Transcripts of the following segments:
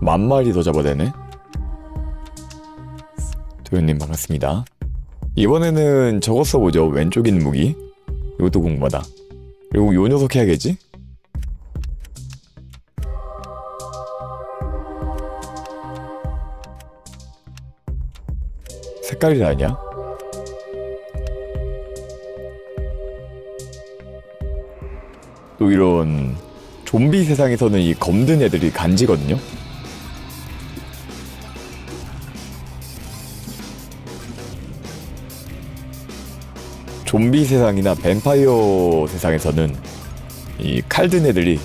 만 마리 더 잡아대네. 도현님 반갑습니다. 이번에는 저거 써보죠. 왼쪽 있는 무기. 이것도 궁금하다. 그리고 요 녀석 해야겠지? 색깔이 아니야? 또 이런 좀비 세상에서는 이 검든 애들이 간지거든요. 좀비 세상이나 뱀파이어 세상에서는 이 칼든 애들이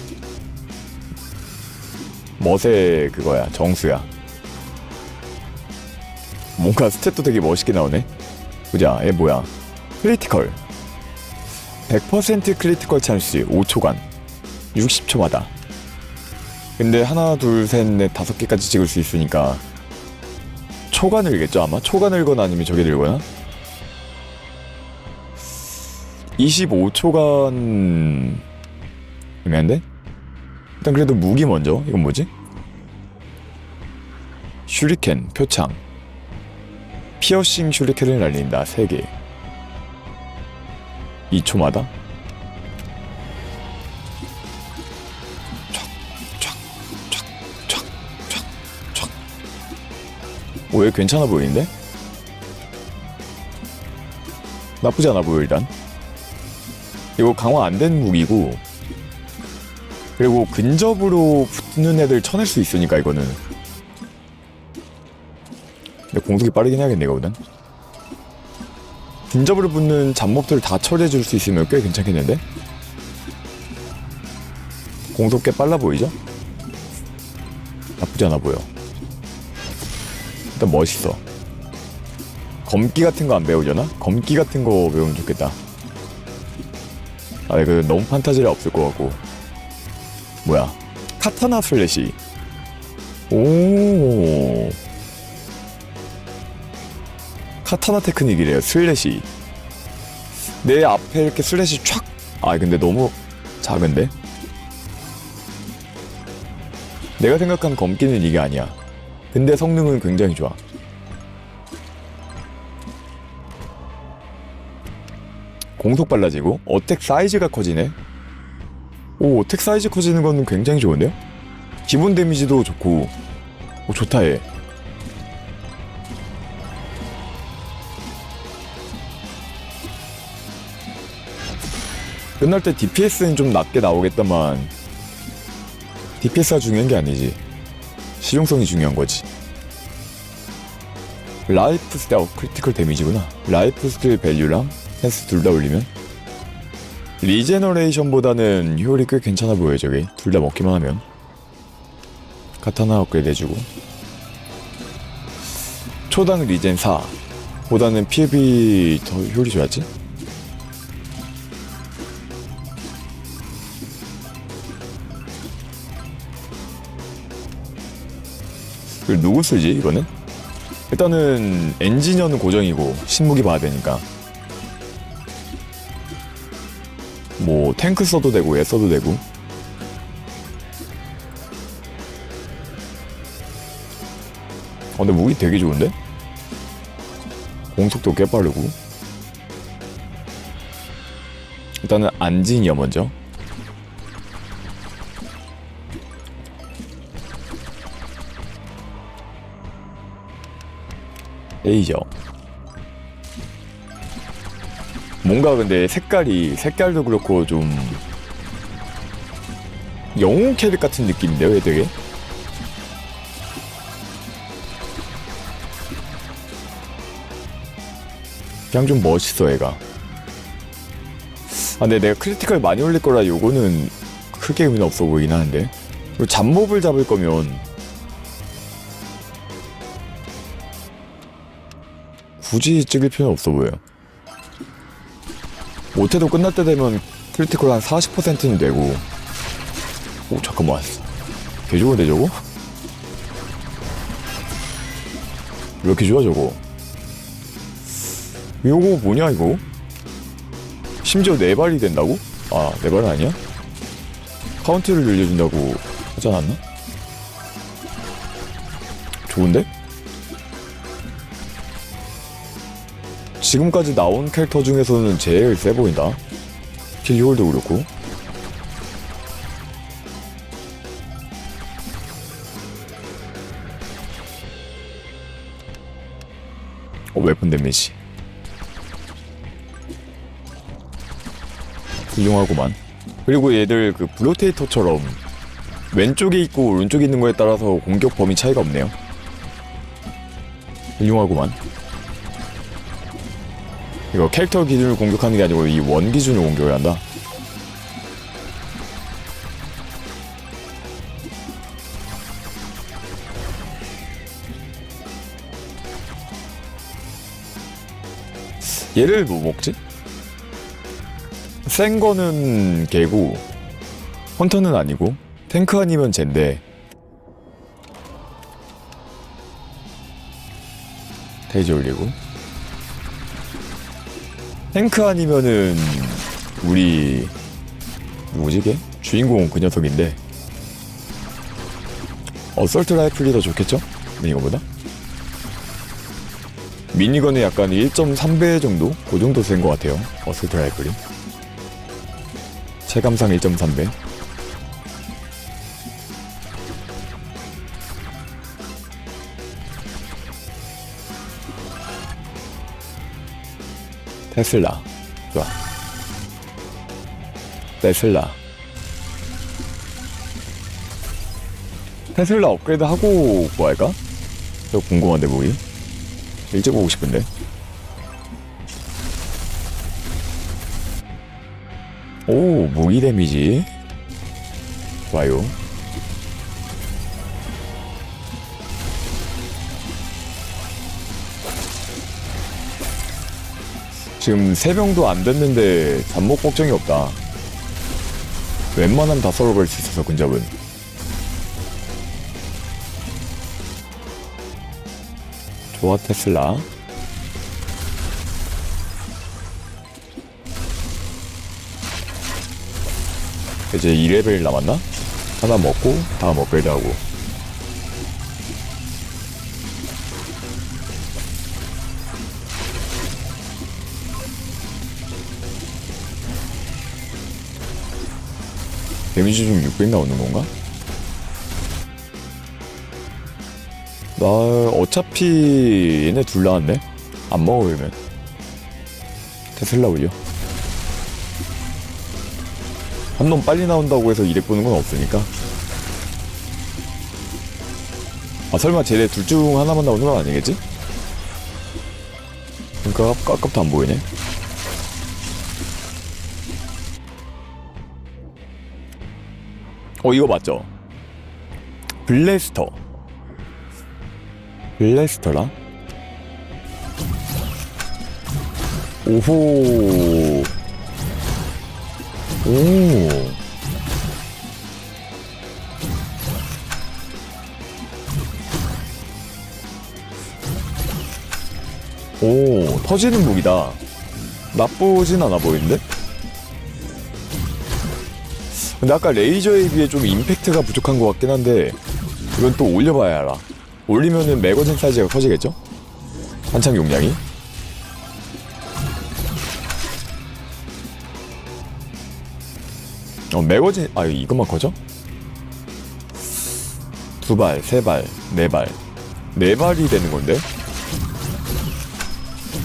멋의 그거야 정수야. 뭔가 스탯도 되게 멋있게 나오네. 보자, 얘 뭐야? 크리티컬. 100% 크리티컬 찬스 5초간 60초마다 근데 하나 둘셋넷 다섯 개까지 찍을 수 있으니까 초간을겠죠 아마 초간을거나 아니면 저게 들거나 25초간 애매한데? 일단 그래도 무기 먼저 이건 뭐지? 슈리켄 표창 피어싱 슈리켄을 날린다 3개 2초마다 오, 얘 괜찮아 보이는데? 나쁘지 않아 보여 일단 이거 강화 안 된 무기고 그리고 근접으로 붙는 애들 쳐낼 수 있으니까 이거는 근데 공속이 빠르긴 해야겠네 이거보단 근접으로 붙는 잡몹들을 다 처리해 줄 수 있으면 꽤 괜찮겠는데? 공속 꽤 빨라 보이죠? 나쁘지 않아 보여. 일단 멋있어. 검기 같은 거 안 배우려나? 검기 같은 거 배우면 좋겠다. 아, 이거 너무 판타지라 없을 것 같고. 뭐야? 카타나 슬래시. 오. 카타나 테크닉이래요. 슬래시. 내 앞에 이렇게 슬래시 촥. 아 근데 너무 작은데? 내가 생각한 검기는 이게 아니야. 근데 성능은 굉장히 좋아. 공속 빨라지고 어택 사이즈가 커지네. 오 어택 사이즈 커지는 건 굉장히 좋은데요? 기본 데미지도 좋고 오 좋다 얘. 끝날 때 DPS는 좀 낮게 나오겠다만 DPS가 중요한 게 아니지 실용성이 중요한 거지 라이프 스틸 어, 크리티컬 데미지구나 라이프 스틸 밸류랑 헬스 둘 다 올리면? 리제너레이션보다는 효율이 꽤 괜찮아 보여요 저게 둘 다 먹기만 하면. 카타나 업그레이드 해주고. 초당 리젠 4 보다는 PF이 더 효율이 좋았지? 이걸 누구 쓰지 이거는? 일단은 엔지니어는 고정이고 신무기 봐야 되니까 뭐 탱크 써도 되고 얘 써도 되고 어 근데 무기 되게 좋은데? 공속도 꽤 빠르고 일단은 안진이야 먼저 A죠. 뭔가 근데 색깔이 색깔도 그렇고 좀 영웅 캐릭 같은 느낌인데요, 얘 되게. 그냥 좀 멋있어, 얘가. 아, 근데 내가 크리티컬 많이 올릴 거라 요거는 크게 의미는 없어 보이긴 하는데. 그리고 잡몹을 잡을 거면 굳이 찍을 필요는 없어 보여요. 못해도 끝날 때 되면 크리티컬 한 40%는 되고 오 잠깐만 개 좋은데 저거? 왜 이렇게 좋아 저거? 이거 뭐냐 이거? 심지어 네 발이 된다고? 아 네발 아니야? 카운트를 늘려준다고 하지 않았나? 좋은데? 지금까지 나온 캐릭터 중에서는 제일 세 보인다. 킬리홀도 그렇고. 어, 웨폰 데미지. 훌륭하구만. 그리고 얘들 그 블로테이터처럼 왼쪽에 있고 오른쪽에 있는 거에 따라서 공격 범위 차이가 없네요. 훌륭하구만. 이거 캐릭터 기준으로 공격하는 게 아니고 이 원 기준으로 공격을 한다. 얘를 뭐 먹지? 센 거는 개고 헌터는 아니고 탱크 아니면 젠데 데이지 올리고 탱크 아니면은 우리 누구지 걔? 주인공은 그 녀석인데 어설트 라이플이 더 좋겠죠? 네 이거보다 미니건은 약간 1.3배 정도? 그 정도 센 것 같아요 어설트 라이플이 체감상 1.3배 테슬라. 좋아. 테슬라. 테슬라 업그레이드 하고 뭐 할까? 저 궁금한데 뭐이. 일찍 보고 싶은데. 오 무기 데미지. 좋아요 지금 세 병도 안 됐는데 잠복 걱정이 없다. 웬만하면 다 썰어버릴 수 있어서 근접은. 좋아 테슬라. 이제 2레벨 남았나? 하나 먹고 다음 업그레이드하고. 데미지 좀 600 나오는 건가? 나 어차피 얘네 둘 나왔네? 안 먹어 그러면 테슬라 올려 한 놈 빨리 나온다고 해서 이래 보는 건 없으니까 아 설마 쟤네 둘 중 하나만 나오는 건 아니겠지? 그니까 아깝도 안 보이네 어 이거 맞죠? 블래스터 블래스터라? 오호 오 오, 터지는 무기다. 나쁘진 않아 보이는데? 근데 아까 레이저에 비해 좀 임팩트가 부족한 것 같긴 한데 이건 또 올려봐야 알아 올리면은 매거진 사이즈가 커지겠죠? 한창 용량이 어 매거진 아 이것만 커져? 두 발, 세 발, 네 발, 네 발이 되는 건데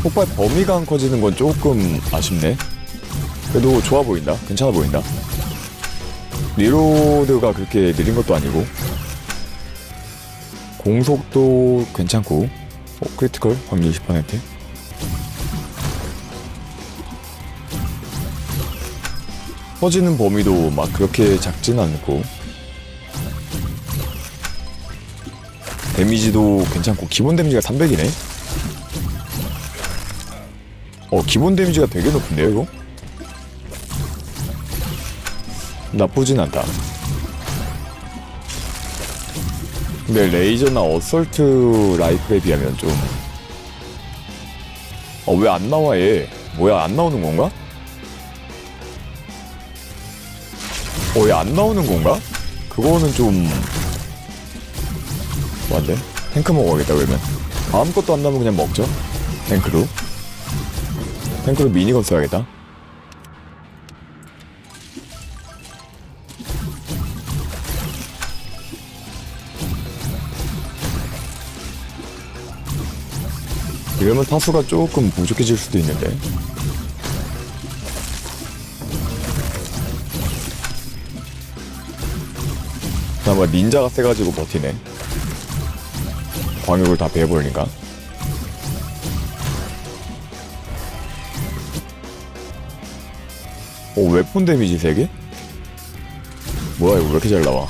폭발 범위가 안 커지는 건 조금 아쉽네. 그래도 좋아 보인다. 괜찮아 보인다. 리로드가 그렇게 느린 것도 아니고 공속도 괜찮고 어, 크리티컬 확률 10% 퍼지는 범위도 막 그렇게 작진 않고 데미지도 괜찮고 기본 데미지가 300이네 어 기본 데미지가 되게 높은데요 이거? 나쁘진 않다. 근데 레이저나 어설트 라이플에 비하면 좀... 어, 왜 안 나와, 얘? 뭐야, 안 나오는 건가? 어, 얘 안 나오는 건가? 그거는 좀... 뭐한데? 탱크 먹어야겠다 그러면 아무것도 안 나면 그냥 먹죠 탱크로 탱크로 미니건 써야겠다 이러면 타수가 조금 부족해질 수도 있는데. 그나마 닌자가 세가지고 버티네. 광역을 다 베어버리니까. 오 웨폰 데미지 3개? 뭐야 이거 왜 이렇게 잘 나와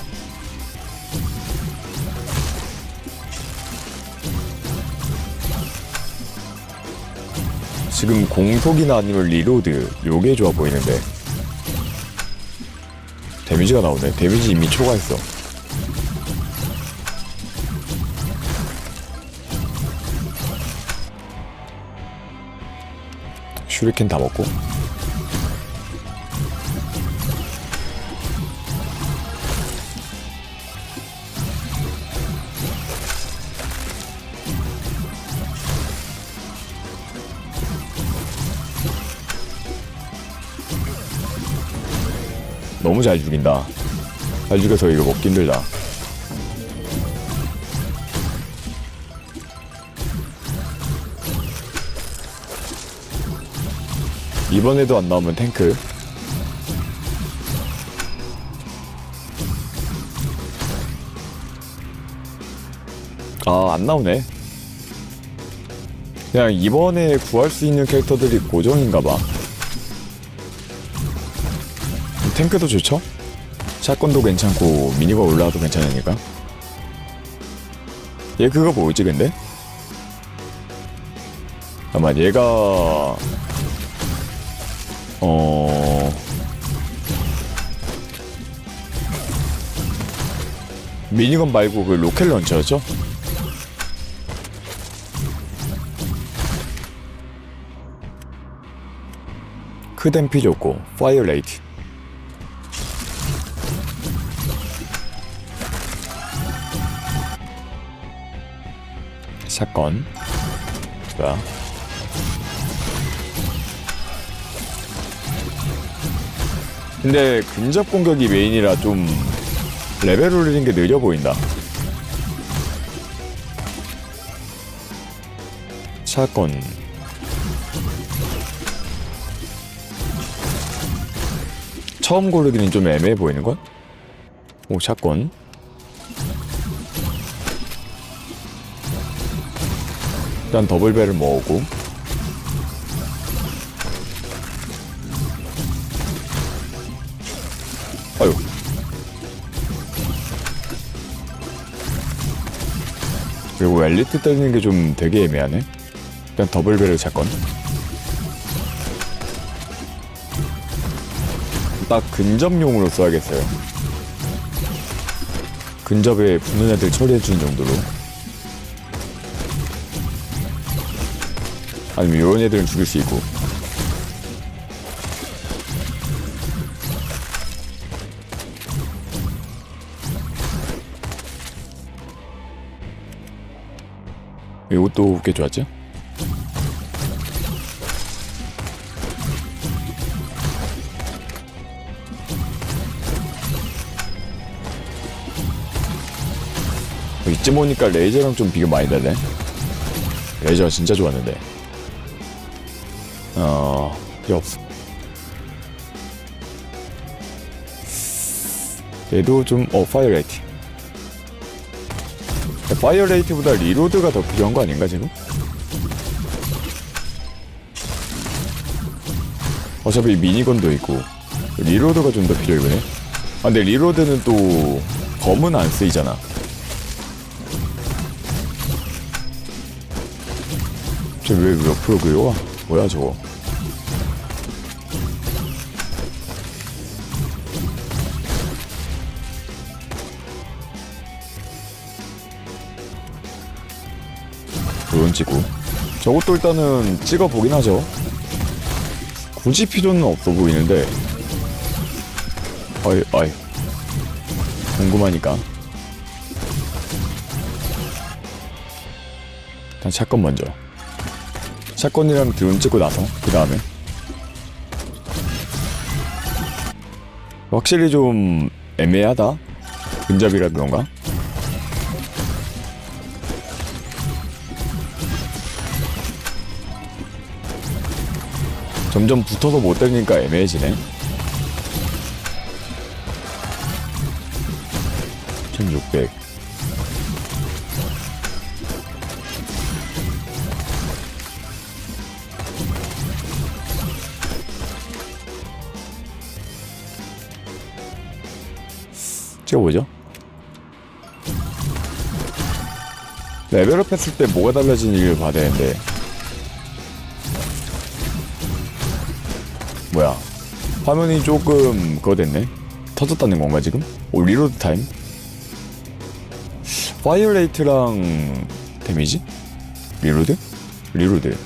지금 공속이나 아니면 리로드 요게 좋아 보이는데. 데미지가 나오네. 데미지 이미 초과했어. 슈리켄 다 먹고 너무 잘 죽인다. 잘 죽여서 이거 먹기 힘들다. 이번에도 안 나오면 탱크? 아 안 나오네. 그냥 이번에 구할 수 있는 캐릭터들이 고정인가봐 탱크도 좋죠? 샷건도 괜찮고 미니가 올라와도 괜찮으니까 얘 그거 뭐지 근데? 아마 얘가 어 미니건 말고 그 로켓 런처였죠? 크댐피 좋고 파이어 레이트 사건. 뭐야 근데 근접 공격이 메인이라 좀 레벨 올리는 게 느려 보인다. 사건. 처음 고르기는 좀 애매해 보이는걸? 오 샷건 일단 더블벨을 모으고. 아유. 그리고 엘리트 때리는 게 좀 되게 애매하네. 일단 더블벨을 찾건 딱 근접용으로 써야겠어요. 근접에 붙는 애들 처리해주는 정도로 아니면 이런 애들은 죽일 수 있고. 이것도 꽤 좋았죠? 이쯤 오니까 레이저랑 좀 비교 많이 되네. 레이저가 진짜 좋았는데 어, 이 없어. 얘도 좀, 어, 파이어 레이트. 파이어 레이트보다 리로드가 더 필요한 거 아닌가, 지금? 어차피 미니건도 있고, 리로드가 좀 더 필요해, 보네. 아, 근데 리로드는 또, 검은 안 쓰이잖아. 쟤왜 옆으로 그려와? 뭐야, 저거. 찍고. 저것도 일단은 찍어보긴 하죠. 굳이 필요는 없어 보이는데. 아이 아이. 궁금하니까. 일단 샷건 먼저. 샷건이랑 드론 찍고 나서 그 다음에. 확실히 좀 애매하다? 근접이라 그런가? 점점 붙어서 못 때리니까 애매해지네. 1600 찍어보죠. 레벨업 했을 때 뭐가 달라지는지를 봐야 되는데 화면이 조금 그거 됐네 터졌다는 건가 지금? 오 리로드 타임? 파이어 레이트랑 데미지? 리로드? 리로드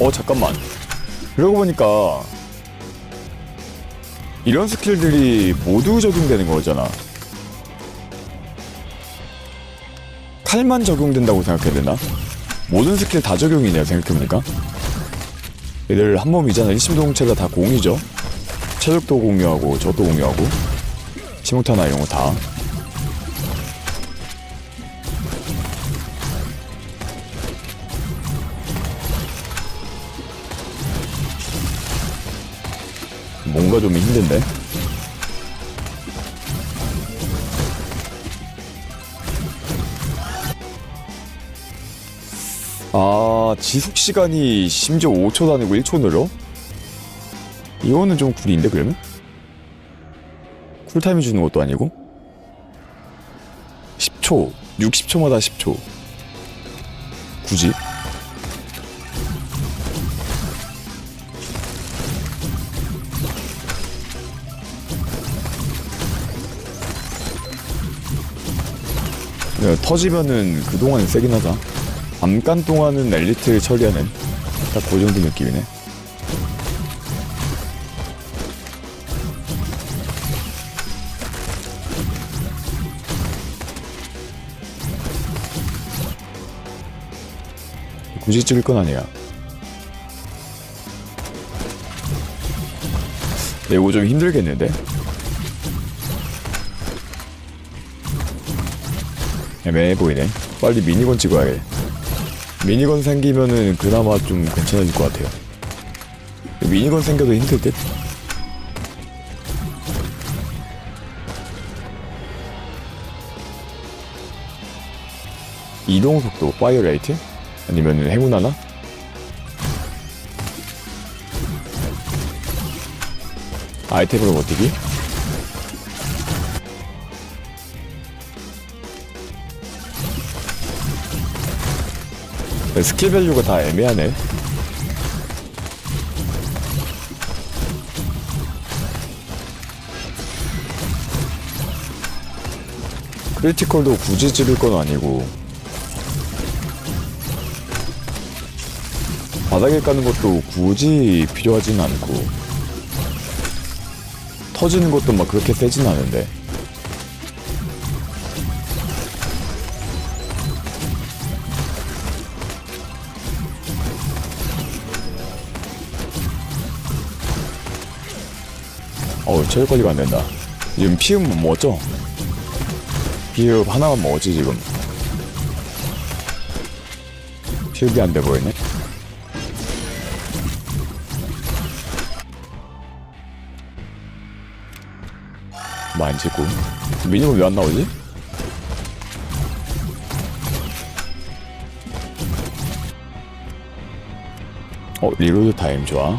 어 잠깐만 그러고 보니까 이런 스킬들이 모두 적용되는 거잖아 칼만 적용된다고 생각해야 되나? 모든 스킬 다 적용이네요 생각해보니까. 얘들 한 몸이잖아 일심동체가 다 공이죠? 체력도 공유하고 저도 공유하고 침묵타나 이런 거다. 뭔가 좀 힘든데 아 지속 시간이 심지어 5초도 아니고 1초 늘어? 이거는 좀 구리인데 그러면? 쿨타임이 주는 것도 아니고 10초 60초마다 10초 굳이? 야, 터지면은 그동안 세긴 하다 잠깐 동안은 엘리트 처리하는 딱 그 정도 느낌이네. 굳이 찍을 건 아니야. 네, 이거 좀 힘들겠는데? 애매해 보이네. 빨리 미니건 찍어야 해 미니건 생기면은 그나마 좀 괜찮아질 것 같아요. 미니건 생겨도 힘들 듯? 이동 속도, 파이어 레이트? 아니면 행운 하나? 아이템으로 버티기? 스킬 밸류가 다 애매하네. 크리티컬도 굳이 찌를 건 아니고. 바닥에 까는 것도 굳이 필요하진 않고. 터지는 것도 막 그렇게 세진 않은데 체력 관리가 안 된다. 지금 못 먹었죠? 피읍 하나만 먹었지 지금. 피읍이 안 돼 보이네. 많이 찍고 미니멈 왜안 나오지? 어 리로드 타임 좋아.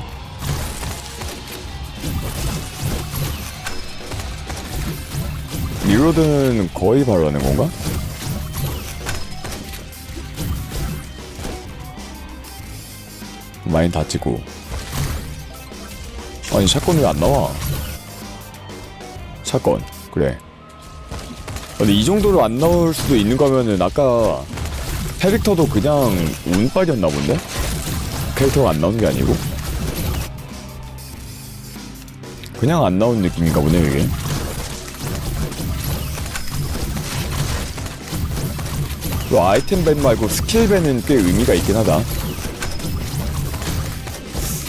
리로드는 거의 바로 하는 건가? 많이 다치고 아니 샷건 왜 안 나와? 샷건 그래 근데 이 정도로 안 나올 수도 있는 거면은 아까 캐릭터도 그냥 운빨이었나 본데? 캐릭터가 안 나오는 게 아니고 그냥 안 나온 느낌인가 보네 이게 그 아이템 밴 말고 스킬 밴은 꽤 의미가 있긴 하다.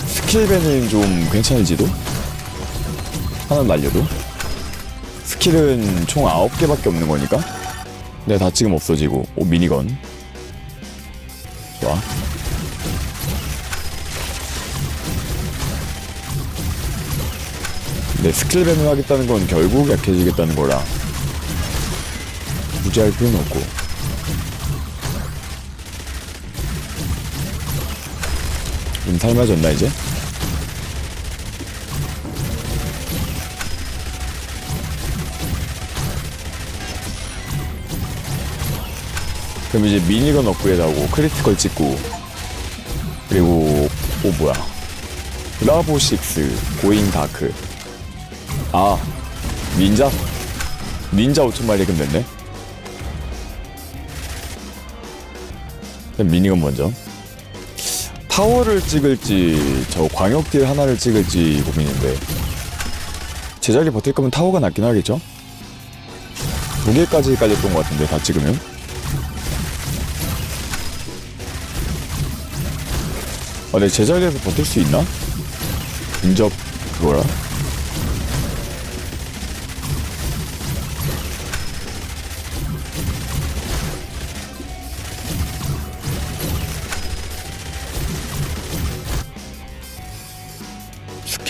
스킬 밴은 좀 괜찮을지도? 하나 날려도? 스킬은 총 9개밖에 없는 거니까? 근데 다 지금 없어지고. 오 미니건. 좋아. 근데 스킬 밴을 하겠다는 건 결국 약해지겠다는 거라 굳이 할 필요는 없고 좀 삶아졌나 이제? 그럼 이제 미니건 업그레이드하고 크리티컬 찍고 그리고 오 뭐야. 라보 6 고잉 다크. 아 닌자? 닌자 5천마리 끝냈네? 미니건 먼저 타워를 찍을지 저 광역딜 하나를 찍을지 고민인데 제자리 버틸 거면 타워가 낫긴 하겠죠? 두 개까지 깔렸던 것 같은데 다 찍으면 아, 내 제자리에서 버틸 수 있나? 근접 그거라?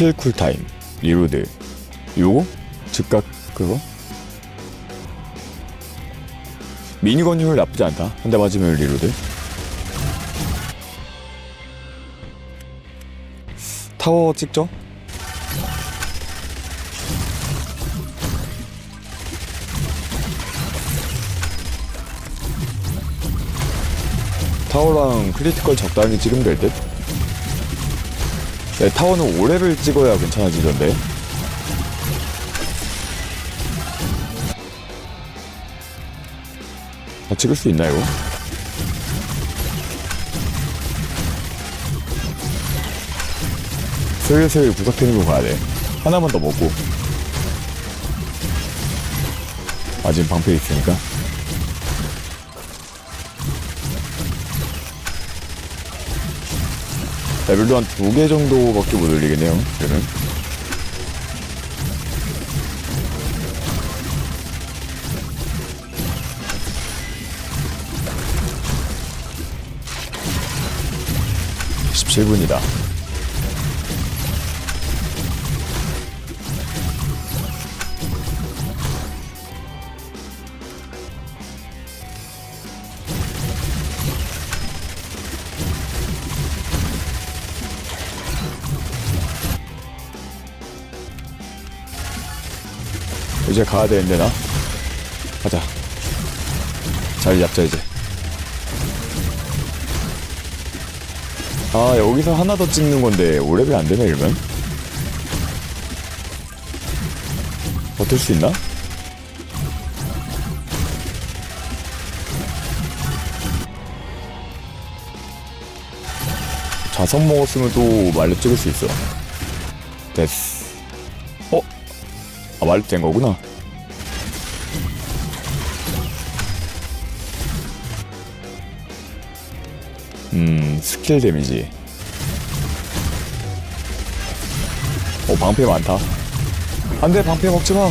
스킬 쿨타임 리로드 요거? 즉각 그거? 미니건 효율 나쁘지 않다 한 대 맞으면 리로드 타워 찍죠? 타워랑 크리티컬 적당히 찍으면 될 듯? 네, 타워는 5렙을 찍어야 괜찮아지던데 다 찍을 수 있나요? 슬슬 구석탱이로 뭐 가야 돼. 하나만 더 먹고. 아, 지금 방패 있으니까. 레벨도 한 두 개 정도밖에 못 올리겠네요, 저는. 분이다 가야 되는데 나? 가자. 자리 잡자 이제. 아 여기서 하나 더 찍는 건데 오래비 안 되네 이러면? 버틸 수 있나? 자석 먹었으면 또 말렙 찍을 수 있어. 됐어. 어? 아 말렙 된 거구나 음, 스킬 데미지. 어, 방패 많다. 안 돼, 방패 먹지 마.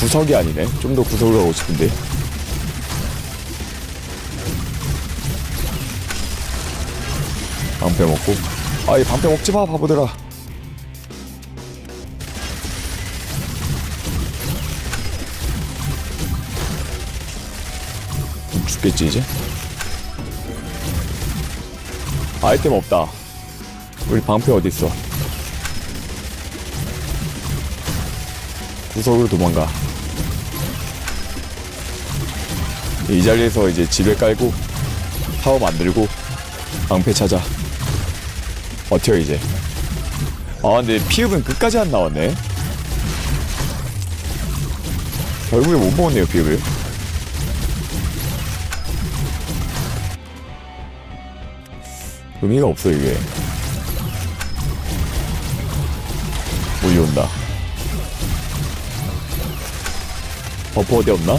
구석이 아니네. 좀 더 구석으로 가고 싶은데. 방패 먹고. 아, 이 방패 먹지 마, 바보들아. 죽겠지 이제? 아이템 없다. 우리 방패 어디 있어? 구석으로 도망가. 이 자리에서 이제 집에 깔고 타워 만들고 방패 찾아. 버텨 이제. 아 근데 피읍은 끝까지 안 나왔네. 결국에 못 먹었네요 피읍을. 의미가 없어 이게. 물이 온다. 버퍼 어디 없나?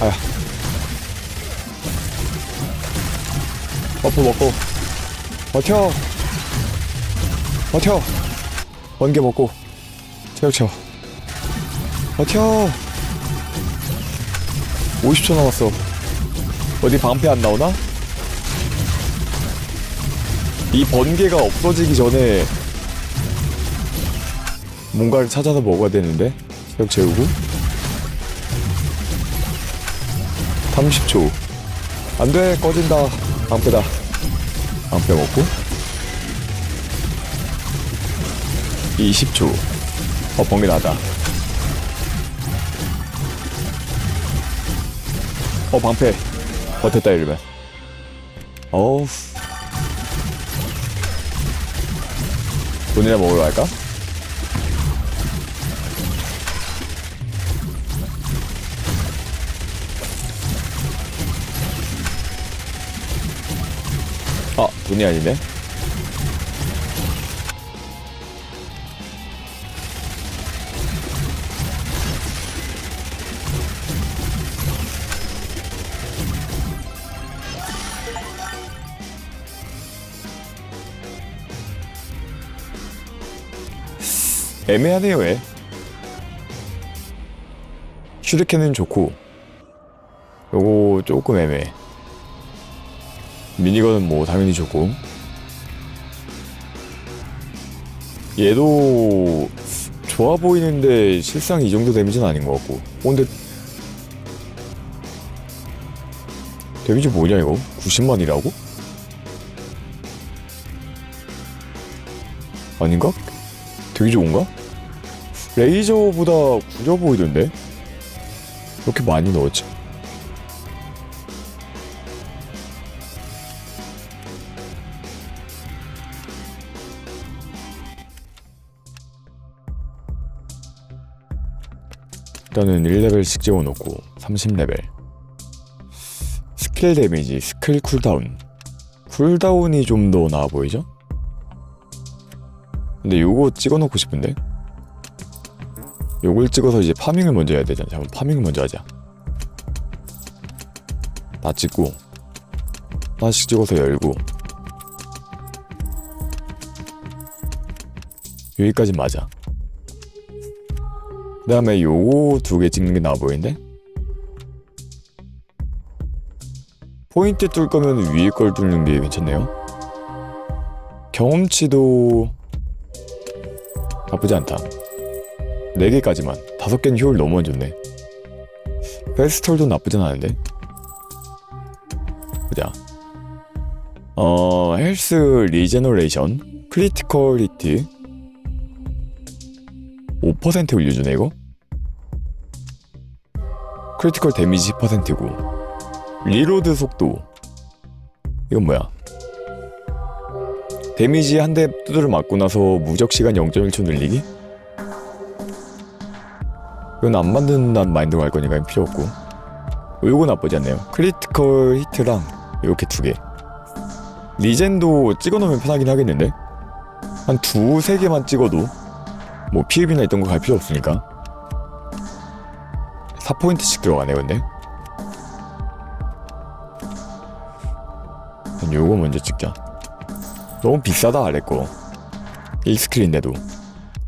아야 버프 먹고. 버텨. 버텨. 번개 먹고. 채워. 버텨! 50초 남았어. 어디 방패 안 나오나? 이 번개가 없어지기 전에 뭔가를 찾아서 먹어야 되는데 체력 채우고 30초 안돼 꺼진다 방패다 방패 먹고 20초 어 번개 나다. 어 방패. 버텼다 이러면. 어우. 돈이나 먹으러 갈까? 아 돈이 아니네 애매하네요 왜 슈리켄은 좋고 요거 조금 애매해 미니건은 뭐 당연히 좋고 얘도 좋아 보이는데 실상 이 정도 데미지는 아닌 것 같고 어, 근데 데미지 뭐냐 이거? 90만이라고? 아닌가? 되게 좋은가? 레이저보다 구려 보이던데? 이렇게 많이 넣었지? 일단은 1레벨씩 찍어놓고 30레벨 스킬 데미지, 스킬 쿨다운 쿨다운이 좀 더 나아 보이죠? 근데 요거 찍어놓고 싶은데? 요걸 찍어서 이제 파밍을 먼저 해야 되잖아. 잠깐 파밍을 먼저 하자. 다 찍고 하나씩 찍어서 열고. 여기까지 맞아. 그 다음에 요거 두 개 찍는 게 나아 보이는데? 포인트 뚫 거면 위에 걸 뚫는 게 괜찮네요. 경험치도 나쁘지 않다 4개까지만 5개는 효율 너무 안 좋네. 페스톨도 나쁘진 않은데? 보자. 어 헬스 리제너레이션 크리티컬 히트 5% 올려주네 이거? 크리티컬 데미지 10%고. 리로드 속도. 이건 뭐야? 데미지 한 대 두드려 맞고 나서 무적 시간 0.1초 늘리기? 이건 안 만든다는 마인드가 할 거니까 필요 없고. 요거 나쁘지 않네요. 크리티컬 히트랑 이렇게 두개. 리젠도 찍어놓으면 편하긴 하겠는데? 한 두세 개만 찍어도 뭐 피흡이나 있던 거갈 필요 없으니까. 4포인트씩 들어가네 근데. 요거 먼저 찍자. 너무 비싸다 아래 거 1스킬인데도